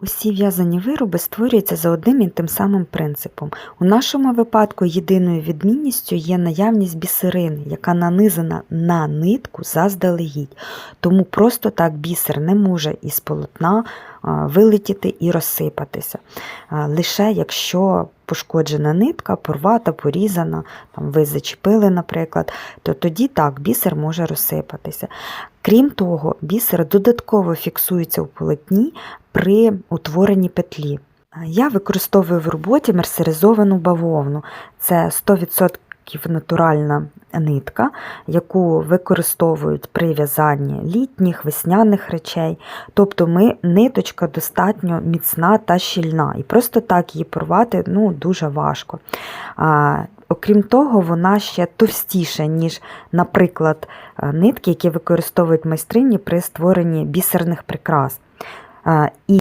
Усі в'язані вироби створюються за одним і тим самим принципом. У нашому випадку єдиною відмінністю є наявність бісерини, яка нанизана на нитку заздалегідь. Тому просто так бісер не може із полотна вилетіти і розсипатися. Лише якщо пошкоджена нитка, порвата, порізана, там ви зачепили, наприклад, то тоді так бісер може розсипатися. Крім того, бісер додатково фіксується у полотні при утворенні петлі. Я використовую в роботі мерсеризовану бавовну. Це 100% натуральна нитка, яку використовують при в'язанні літніх, весняних речей. Тобто ми, ниточка достатньо міцна та щільна, і просто так її порвати ну, дуже важко. А, окрім того, вона ще товстіша, ніж, наприклад, нитки, які використовують майстрині при створенні бісерних прикрас. А, І